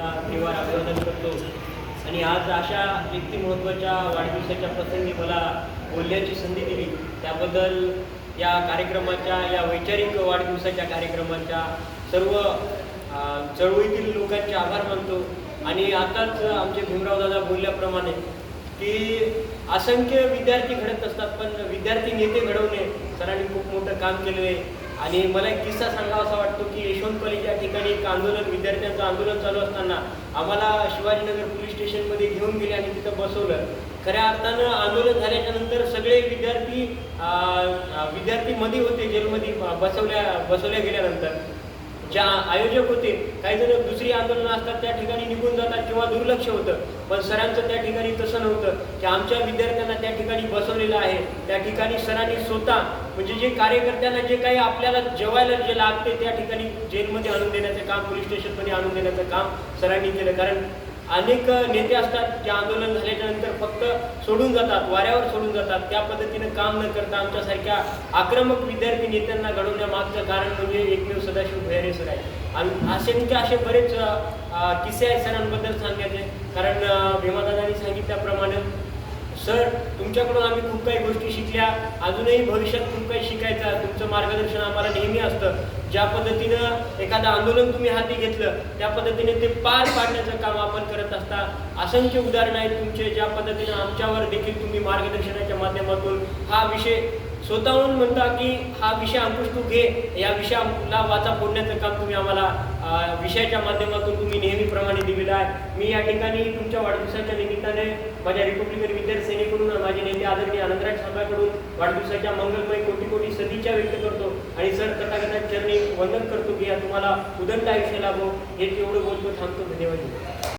त्रिवार अभिवादन करतो. आणि आज अशा व्यक्तिमत्वाच्या वाढदिवसाच्या प्रसंगी मला बोलण्याची संधी दिली. त्याबद्दल या कार्यक्रमाच्या या वैचारिक वाढदिवसाच्या कार्यक्रमाच्या सर्व चळवळीतील लोकांचे आभार मानतो. आणि आताच आमचे भीमराव दादा बोलल्याप्रमाणे की असंख्य विद्यार्थी घडत असतात पण विद्यार्थी नेते घडवणे सरांनी खूप मोठं काम केलेलं आहे. आणि मला एक किस्सा सांगावा असा वाटतो की यशवंत कॉलेज या ठिकाणी एक आंदोलन विद्यार्थ्यांचं आंदोलन चालू असताना आम्हाला शिवाजीनगर पोलीस स्टेशनमध्ये घेऊन गेले आणि तिथं बसवलं. खऱ्या अर्थानं आंदोलन झाल्याच्यानंतर सगळे विद्यार्थी विद्यार्थी मध्ये होते जेलमध्ये बसवल्या बसवल्या गेल्यानंतर. ज्या आयोजक होते काही जण दुसरी आंदोलनं असतात त्या ठिकाणी निघून जातात किंवा दुर्लक्ष होतं. पण सरांचं त्या ठिकाणी तसं नव्हतं की आमच्या विद्यार्थ्यांना त्या ठिकाणी बसवलेलं आहे. त्या ठिकाणी सरांनी स्वतः म्हणजे जे कार्यकर्त्यांना जे काही आपल्याला जेवायला जे लागते त्या ठिकाणी जेलमध्ये आणून देण्याचं काम पोलीस स्टेशनमध्ये आणून देण्याचं काम सरांनी केलं. कारण अनेक नेते असतात जे आंदोलन झाल्याच्यानंतर फक्त सोडून जातात वाऱ्यावर सोडून जातात. त्या पद्धतीनं काम न करता आमच्यासारख्या आक्रमक विद्यार्थी नेत्यांना घडवण्यामागचं कारण म्हणजे एकमेव सदाशिव भैरे सर आहे आणि असे म्हणजे असे बरेच किस्से आहेत सरांबद्दल सांगायचे. कारण अ, भीमादादांनी सांगितल्याप्रमाणे सर तुमच्याकडून आम्ही खूप काही गोष्टी शिकल्या. अजूनही भविष्यात खूप काही शिकायचं तुमचं मार्गदर्शन आम्हाला नेहमी असतं. ज्या पद्धतीनं एखादं आंदोलन तुम्ही हाती घेतलं त्या पद्धतीने ते पार पाडण्याचं काम आपण करत असता असंख्य उदाहरणं आहेत तुमचे ज्या पद्धतीनं आमच्यावर देखील तुम्ही मार्गदर्शनाच्या माध्यमातून हा विषय स्वतःहून म्हणता की हा विषय अंकुश तू घे या विषयाला वाचा फोडण्याचं काम तुम्ही आम्हाला विषयाच्या माध्यमातून तुम्ही नेहमीप्रमाणे दिलेलं आहे. मी या ठिकाणी तुमच्या वाढदिवसाच्या निमित्ताने माझ्या रिपब्लिकन विद्यार्थी सेनेकडून माझे नेते आदरणीय आनंदराज साहेबांकडून वाढदिवसाच्या मंगलमय कोटी कोटी सदिच्छा व्यक्त करतो आणि सर तथागताच्या चरणी वंदन करतो की या तुम्हाला उदंड आयुष्य लाभो हे तेवढं बोलतो थांबतो धन्यवाद.